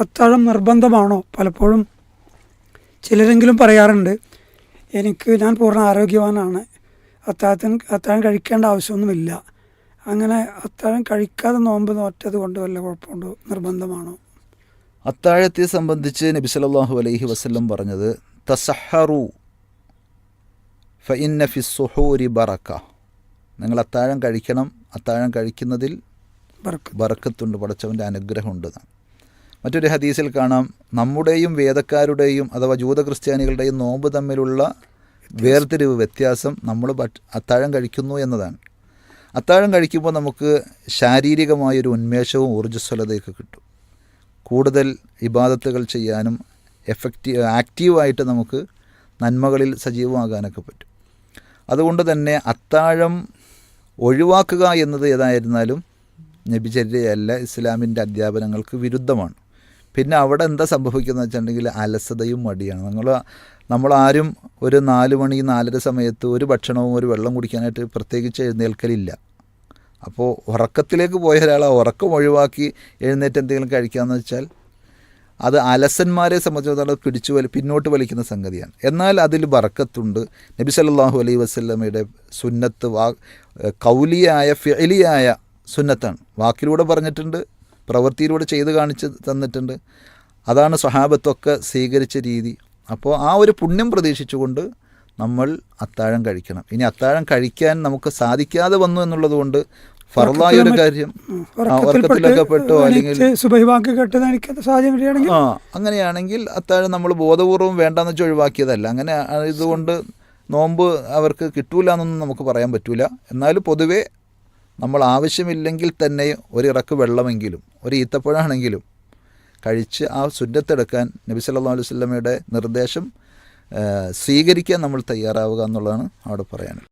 അത്താഴം നിർബന്ധമാണോ? പലപ്പോഴും ചിലരെങ്കിലും പറയാറുണ്ട് എനിക്ക് ഞാൻ പൂർണ ആരോഗ്യവാനാണ്. അത്താഴത്തിന് അത്താഴം കഴിക്കേണ്ട ആവശ്യമൊന്നുമില്ല. അങ്ങനെ അത്താഴം കഴിക്കാതെ നോമ്പ് നോറ്റത് കൊണ്ട് വല്ല കുഴപ്പമുണ്ടോ? നിർബന്ധമാണോ? അത്താഴത്തെ സംബന്ധിച്ച് നബി സല്ലല്ലാഹു അലൈഹി വസല്ലം പറഞ്ഞത് തസഹറു ഫഇന്ന ഫി സുഹൂരി ബറക്ക. നിങ്ങൾ അത്താഴം കഴിക്കണം. അത്താഴം കഴിക്കുന്നതിൽ ബറക്കത്തുണ്ട് പടച്ചവന്റെ അനുഗ്രഹമുണ്ട് എന്നാണ്. മറ്റൊരു ഹദീസിൽ കാണാം നമ്മുടെയും വേദക്കാരുടെയും അഥവാ ജൂത ക്രിസ്ത്യാനികളുടെയും നോമ്പ് തമ്മിലുള്ള വേർതിരിവ് വ്യത്യാസം നമ്മൾ അത്താഴം കഴിക്കുന്നു എന്നതാണ്. അത്താഴം കഴിക്കുമ്പോൾ നമുക്ക് ശാരീരികമായൊരു ഉന്മേഷവും ഊർജസ്വലതയൊക്കെ കിട്ടും. കൂടുതൽ ഇബാദത്തുകൾ ചെയ്യാനും എഫക്റ്റീവ് ആക്റ്റീവായിട്ട് നമുക്ക് നന്മകളിൽ സജീവമാകാനൊക്കെ പറ്റും. അതുകൊണ്ട് തന്നെ അത്താഴം ഒഴിവാക്കുക എന്നത് ഏതായിരുന്നാലും നബിചര്യയല്ല ഇസ്ലാമിന്റെ അധ്യാപനങ്ങൾക്ക് വിരുദ്ധമാണ്. പിന്നെ അവിടെ എന്താ സംഭവിക്കുന്നത് വെച്ചിട്ടുണ്ടെങ്കിൽ അലസതയും മടിയാണ്. നമ്മൾ നമ്മളാരും ഒരു നാല് മണി നാലര സമയത്ത് ഒരു ഭക്ഷണവും ഒരു വെള്ളം കുടിക്കാനായിട്ട് പ്രത്യേകിച്ച് എഴുന്നേൽക്കലില്ല. അപ്പോൾ ഉറക്കത്തിലേക്ക് പോയ ഒരാൾ ഉറക്കം ഒഴിവാക്കി എഴുന്നേറ്റ് എന്തെങ്കിലും കഴിക്കാമെന്ന് വെച്ചാൽ അത് അലസന്മാരെ സംബന്ധിച്ചിടത്തോളം പിടിച്ചു വലി പിന്നോട്ട് വലിക്കുന്ന സംഗതിയാണ്. എന്നാൽ അതിൽ ബറക്കത്തുണ്ട് നബി സല്ലാഹു അലൈ വസല്ലമയുടെ സുന്നത്ത് വാ കൗലിയായ ഫിലിയായ സുന്നത്താണ്. വാക്കിലൂടെ പറഞ്ഞിട്ടുണ്ട്. പ്രവൃത്തിയിലൂടെ ചെയ്ത് കാണിച്ച് തന്നിട്ടുണ്ട്. അതാണ് സ്വഹാബത്തൊക്കെ സ്വീകരിച്ച രീതി. അപ്പോൾ ആ ഒരു പുണ്യം പ്രതീക്ഷിച്ചുകൊണ്ട് നമ്മൾ അത്താഴം കഴിക്കണം. ഇനി അത്താഴം കഴിക്കാൻ നമുക്ക് സാധിക്കാതെ വന്നു എന്നുള്ളത് കൊണ്ട് ഫറലായ ഒരു കാര്യം ഉറക്കത്തിലൊക്കെപ്പെട്ടോ ഉറക്കത്തിലൊക്കെ പെട്ടോ അല്ലെങ്കിൽ ആ അങ്ങനെയാണെങ്കിൽ അത്താഴം നമ്മൾ ബോധപൂർവം വേണ്ടെന്ന് വെച്ച് ഒഴിവാക്കിയതല്ല. അങ്ങനെ ഇതുകൊണ്ട് നോമ്പ് അവർക്ക് കിട്ടൂല എന്നൊന്നും നമുക്ക് പറയാൻ പറ്റൂല. എന്നാലും പൊതുവേ നമ്മൾ ആവശ്യമില്ലെങ്കിൽ തന്നെ ഒരിറക്ക് വെള്ളമെങ്കിലും ഒരു ഈത്തപ്പഴമാണെങ്കിലും കഴിച്ച് ആ സുന്നത്തെടുക്കാൻ നബി സല്ലല്ലാഹു അലൈഹി നിർദ്ദേശം സ്വീകരിക്കാൻ നമ്മൾ തയ്യാറാവുക എന്നുള്ളതാണ് അവിടെ പറയാനുള്ളത്.